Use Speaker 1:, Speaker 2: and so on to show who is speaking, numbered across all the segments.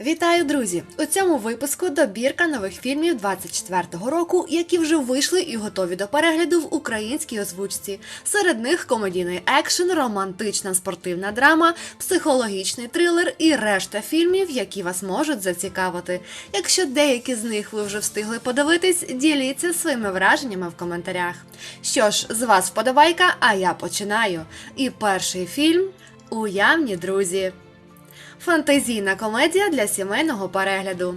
Speaker 1: Вітаю, друзі! У цьому випуску добірка нових фільмів 24-го року, які вже вийшли і готові до перегляду в українській озвучці. Серед них комедійний екшен, романтична спортивна драма, психологічний трилер і решта фільмів, які вас можуть зацікавити. Якщо деякі з них ви вже встигли подивитись, діліться своїми враженнями в коментарях. Що ж, з вас вподобайка, а я починаю. І перший фільм Уявні друзі. Фантазійна комедія для сімейного перегляду.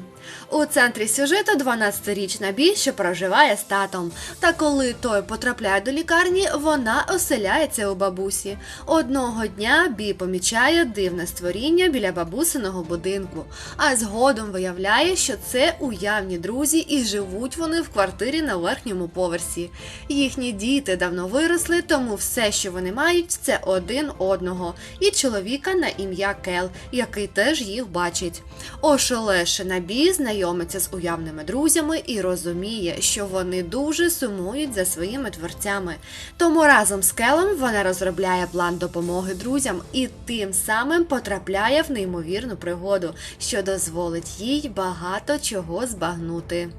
Speaker 1: У центрі сюжету 12-річна Бі, що проживає з татом. Та коли той потрапляє до лікарні, вона оселяється у бабусі. Одного дня Бі помічає дивне створіння біля бабусиного будинку, а згодом виявляє, що це уявні друзі, і живуть вони в квартирі на верхньому поверсі. Їхні діти давно виросли, тому все, що вони мають, це один одного, і чоловіка на ім'я Кел, який теж їх бачить. Ошелешена Бі знайомиться з уявними друзями і розуміє, що вони дуже сумують за своїми творцями. Тому разом з Келом вона розробляє план допомоги друзям і тим самим потрапляє в неймовірну пригоду, що дозволить їй багато чого збагнути.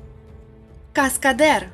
Speaker 1: Каскадер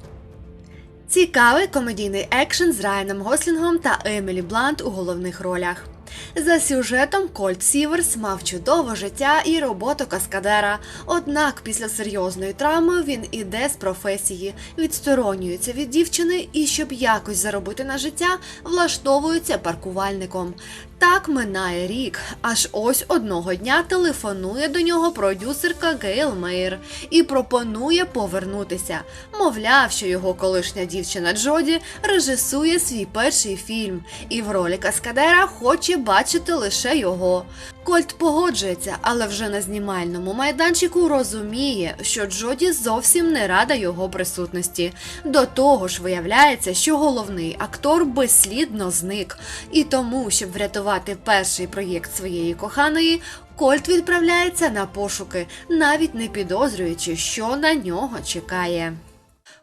Speaker 1: Цікавий комедійний екшен з Райаном Гослінгом та Емілі Блант у головних ролях. За сюжетом Кольт Сіверс мав чудове життя і роботу каскадера. Однак після серйозної травми він іде з професії, відсторонюється від дівчини і, щоб якось заробити на життя, влаштовується паркувальником. Так минає рік, аж ось одного дня телефонує до нього продюсерка Гейл Мейер і пропонує повернутися. Мовляв, що його колишня дівчина Джоді режисує свій перший фільм, і в ролі каскадера хоче бачити лише його. Кольт погоджується, але вже на знімальному майданчику розуміє, що Джоді зовсім не рада його присутності. До того ж, виявляється, що головний актор безслідно зник. І тому, щоб врятувати перший проєкт своєї коханої, Кольт відправляється на пошуки, навіть не підозрюючи, що на нього чекає.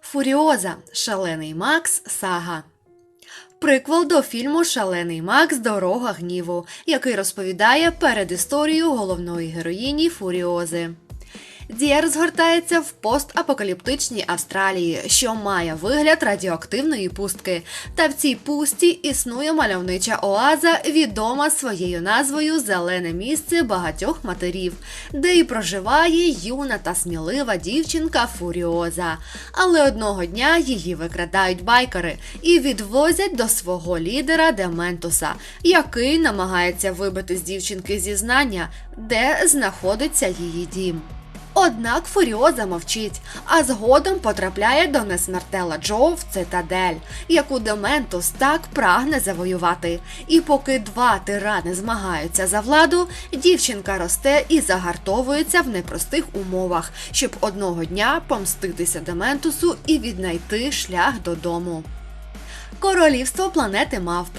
Speaker 1: Фуріоза Шалений Макс Сага. Приквел до фільму Шалений Макс Дорога гніву, який розповідає передісторію головної героїні Фуріози. Дія розгортається в постапокаліптичній Австралії, що має вигляд радіоактивної пустки. Та в цій пусті існує мальовнича оаза, відома своєю назвою Зелене місце багатьох матерів, де і проживає юна та смілива дівчинка Фуріоза. Але одного дня її викрадають байкери і відвозять до свого лідера Дементуса, який намагається вибити з дівчинки зізнання, де знаходиться її дім. Однак Фуріоза мовчить, а згодом потрапляє до несмертела Джо в цитадель, яку Дементус так прагне завоювати. І поки два тирани змагаються за владу, дівчинка росте і загартовується в непростих умовах, щоб одного дня помститися Дементусу і віднайти шлях додому. Королівство планети Мавп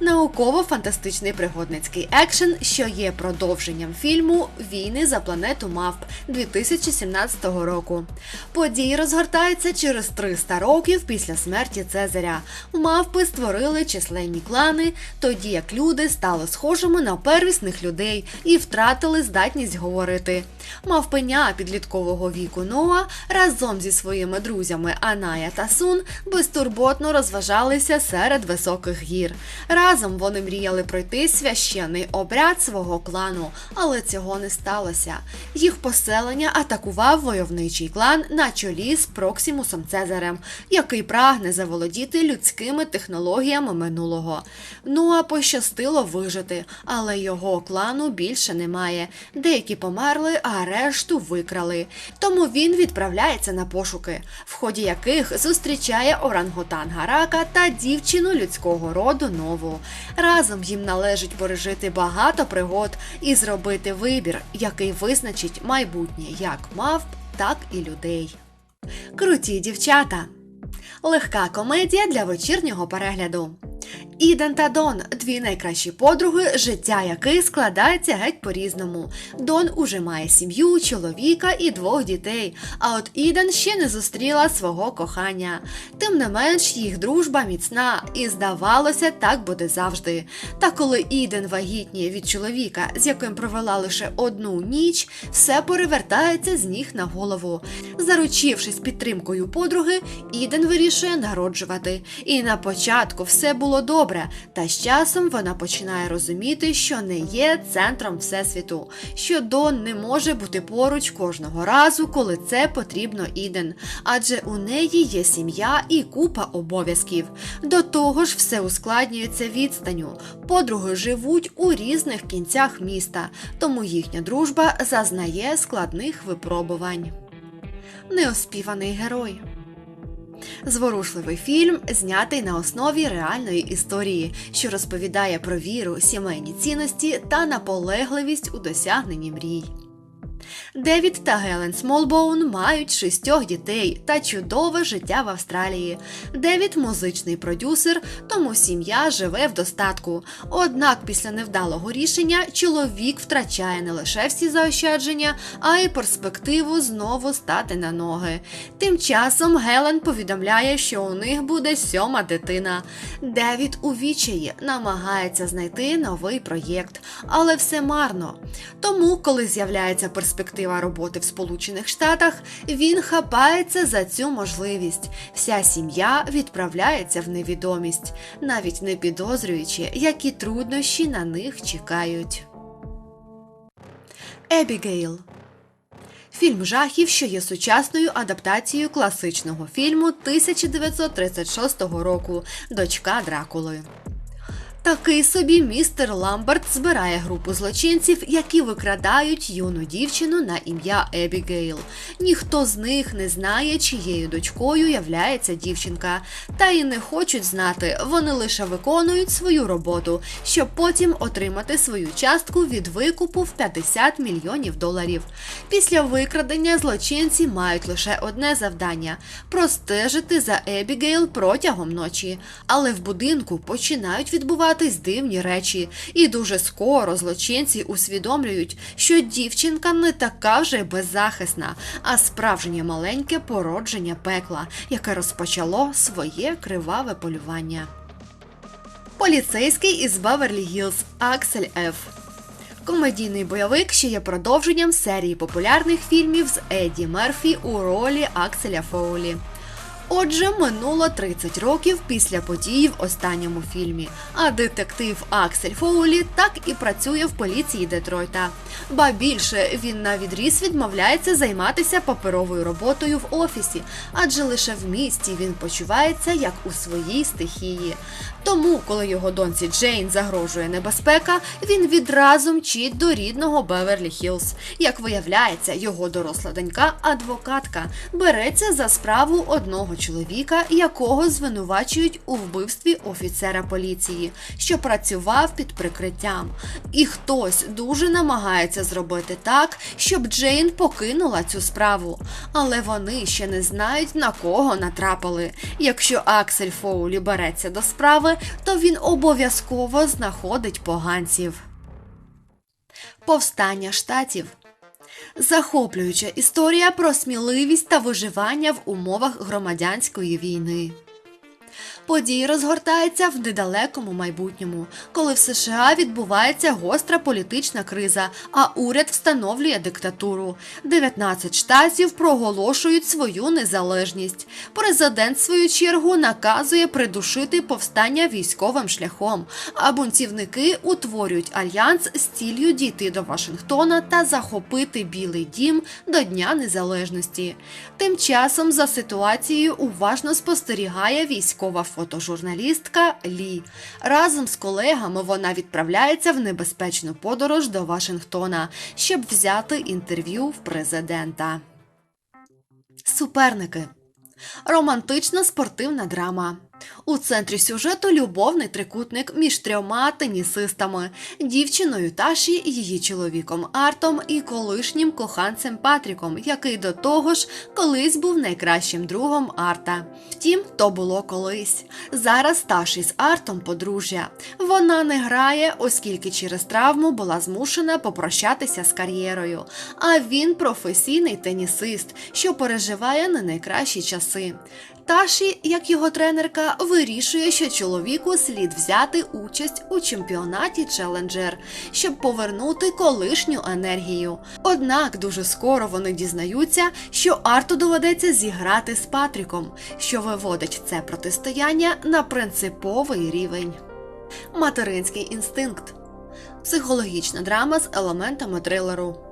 Speaker 1: науково-фантастичний пригодницький екшен, що є продовженням фільму Війни за планету Мавп 2017 року. Події розгортаються через 300 років після смерті Цезаря. Мавпи створили численні клани, тоді як люди стали схожими на первісних людей і втратили здатність говорити. Мавпеня підліткового віку Ноа разом зі своїми друзями Аная та Сун безтурботно розважалися серед високих гір. Разом вони мріяли пройти священний обряд свого клану, але цього не сталося. Їх поселення атакував войовничий клан на чолі з Проксімусом Цезарем, який прагне заволодіти людськими технологіями минулого. Ноа пощастило вижити, але його клану більше немає. Деякі померли, а решту викрали. Тому він відправляється на пошуки, в ході яких зустрічає орангутан Гарака та дівчину людського роду Нову. Разом їм належить пережити багато пригод і зробити вибір, який визначить майбутнє як мавп, так і людей. Круті дівчата. Легка комедія для вечірнього перегляду. Іден та Дон дві найкращі подруги, життя яких складається геть по-різному. Дон уже має сім'ю, чоловіка і двох дітей. А от Іден ще не зустріла свого кохання. Тим не менш, їх дружба міцна, і здавалося, так буде завжди. Та коли Іден вагітніє від чоловіка, з яким провела лише одну ніч, все перевертається з ніг на голову. Заручившись підтримкою подруги, Іден вирішує народжувати. І на початку все було добре, та з часом вона починає розуміти, що не є центром всесвіту, що Дон не може бути поруч кожного разу, коли це потрібно Іден, адже у неї є сім'я і купа обов'язків. До того ж, все ускладнюється відстаню. Подруги живуть у різних кінцях міста, тому їхня дружба зазнає складних випробувань. Неоспіваний герой. Зворушливий фільм знятий на основі реальної історії, що розповідає про віру, сімейні цінності та наполегливість у досягненні мрій. Девід та Гелен Смолбоун мають шістьох дітей та чудове життя в Австралії. Девід музичний продюсер, тому сім'я живе в достатку. Однак після невдалого рішення чоловік втрачає не лише всі заощадження, а й перспективу знову стати на ноги. Тим часом Гелен повідомляє, що у них буде сьома дитина. Девід у відчаї намагається знайти новий проєкт, але все марно. Тому, коли з'являється перспектива роботи в Сполучених Штатах, він хапається за цю можливість. Вся сім'я відправляється в невідомість, навіть не підозрюючи, які труднощі на них чекають. Ебігейл Фільм жахів, що є сучасною адаптацією класичного фільму 1936 року Дочка Дракули. Такий собі містер Ламберт збирає групу злочинців, які викрадають юну дівчину на ім'я Ебігейл. Ніхто з них не знає, чиєю дочкою являється дівчинка, та й не хочуть знати. Вони лише виконують свою роботу, щоб потім отримати свою частку від викупу в 50 мільйонів доларів. Після викрадення злочинці мають лише одне завдання простежити за Ебігейл протягом ночі, але в будинку починають відбуватись дивні речі, і дуже скоро злочинці усвідомлюють, що дівчинка не така вже беззахисна, а справжнє маленьке породження пекла, яке розпочало своє криваве полювання. Поліцейський із Беверлі Гілз Аксель Ф. Комедійний бойовик, що є продовженням серії популярних фільмів з Едді Мерфі у ролі Акселя Фоулі. Отже, минуло 30 років після подій в останньому фільмі. А детектив Аксель Фоулі так і працює в поліції Детройта. Ба більше він на відріз відмовляється займатися паперовою роботою в офісі, адже лише в місті він почувається як у своїй стихії. Тому, коли його доньці Джейн загрожує небезпека, він відразу мчить до рідного Беверлі Хілз. Як виявляється, його доросла донька, адвокатка, береться за справу одного чоловіка, якого звинувачують у вбивстві офіцера поліції, що працював під прикриттям. І хтось дуже намагається зробити так, щоб Джейн покинула цю справу. Але вони ще не знають на кого натрапили. Якщо Аксель Фоулі береться до справи, то він обов'язково знаходить поганців. Повстання штатів. Захоплююча історія про сміливість та виживання в умовах громадянської війни. Події розгортаються в недалекому майбутньому, коли в США відбувається гостра політична криза, а уряд встановлює диктатуру. 19 штатів проголошують свою незалежність. Президент, в свою чергу, наказує придушити повстання військовим шляхом, а бунтівники утворюють альянс з ціллю дійти до Вашингтона та захопити Білий дім до Дня Незалежності. Тим часом за ситуацією уважно спостерігає військова фотожурналістка Лі. Разом з колегами вона відправляється в небезпечну подорож до Вашингтона, щоб взяти інтерв'ю в президента. Суперники. Романтична спортивна драма. У центрі сюжету любовний трикутник між трьома тенісистами: дівчиною Таші, її чоловіком Артом і колишнім коханцем Патріком, який до того ж колись був найкращим другом Арта. Втім, то було колись. Зараз Таші з Артом подружжя. Вона не грає, оскільки через травму була змушена попрощатися з кар'єрою. А він професійний тенісист, що переживає не найкращі часи. Таші, як його тренерка, вирішує, що чоловіку слід взяти участь у чемпіонаті Челенджер, щоб повернути колишню енергію. Однак дуже скоро вони дізнаються, що Арту доведеться зіграти з Патріком, що виводить це протистояння на принциповий рівень. Материнський інстинкт психологічна драма з елементами трилеру.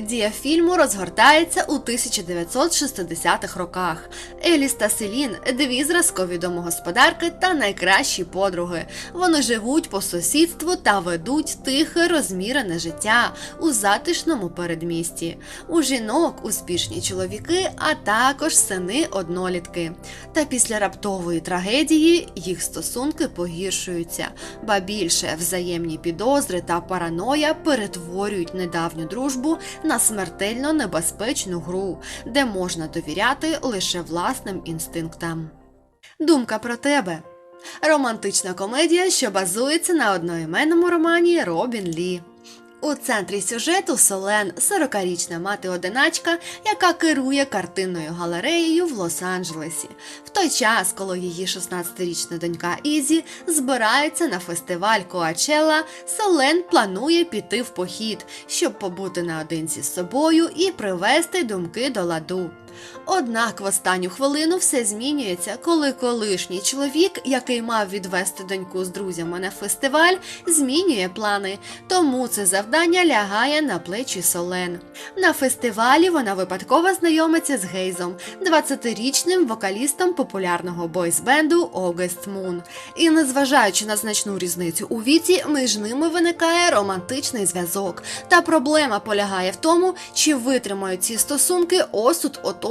Speaker 1: Дія фільму розгортається у 1960-х роках. Еліс та Селін дві зразкові домогосподарки та найкращі подруги. Вони живуть по сусідству та ведуть тихе розмірене життя у затишному передмісті. У жінок успішні чоловіки, а також сини однолітки. Та після раптової трагедії їх стосунки погіршуються, ба більше взаємні підозри та параноя перетворюють недавню дружбу на смертельно небезпечну гру, де можна довіряти лише власним інстинктам. Думка про тебе. Романтична комедія, що базується на одноіменному романі Робін Лі. У центрі сюжету Солен, 40-річна мати-одиначка, яка керує картинною галереєю в Лос-Анджелесі. В той час, коли її 16-річна донька Ізі збирається на фестиваль Коачела, Солен планує піти в похід, щоб побути наодинці з собою і привести думки до ладу. Однак в останню хвилину все змінюється, коли колишній чоловік, який мав відвести доньку з друзями на фестиваль, змінює плани, тому це завдання лягає на плечі Солен. На фестивалі вона випадково знайомиться з Гейзом, 20-річним вокалістом популярного бойсбенду August Moon. І незважаючи на значну різницю у віці, між ними виникає романтичний зв'язок. Та проблема полягає в тому, чи витримають ці стосунки осуд